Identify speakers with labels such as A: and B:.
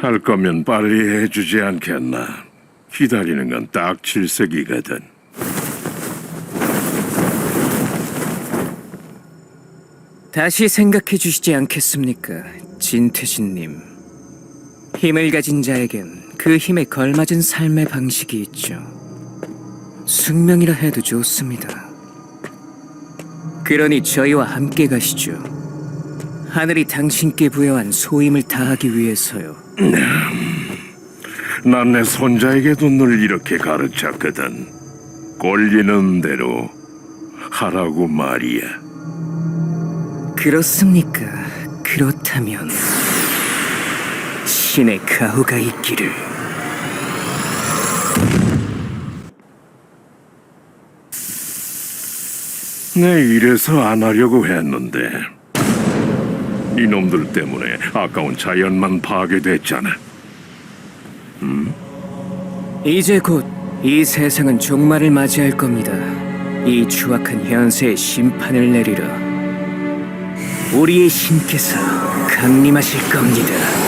A: 할 거면 빨리 해주지 않겠나? 기다리는 건 딱 질색이거든.
B: 다시 생각해 주시지 않겠습니까, 진태진님? 힘을 가진 자에겐 그 힘에 걸맞은 삶의 방식이 있죠. 숙명이라 해도 좋습니다. 그러니 저희와 함께 가시죠. 하늘이 당신께 부여한 소임을 다하기 위해서요.
A: 난 내 손자에게도 늘 이렇게 가르쳤거든. 꼴리는 대로 하라고 말이야.
B: 그렇습니까? 그렇다면 신의 가호가 있기를.
A: 내 이래서 안 하려고 했는데 이놈들 때문에 아까운 자연만 파괴됐잖아.
B: 이제 곧 이 세상은 종말을 맞이할 겁니다. 이 추악한 현세의 심판을 내리러 우리의 신께서 강림하실 겁니다.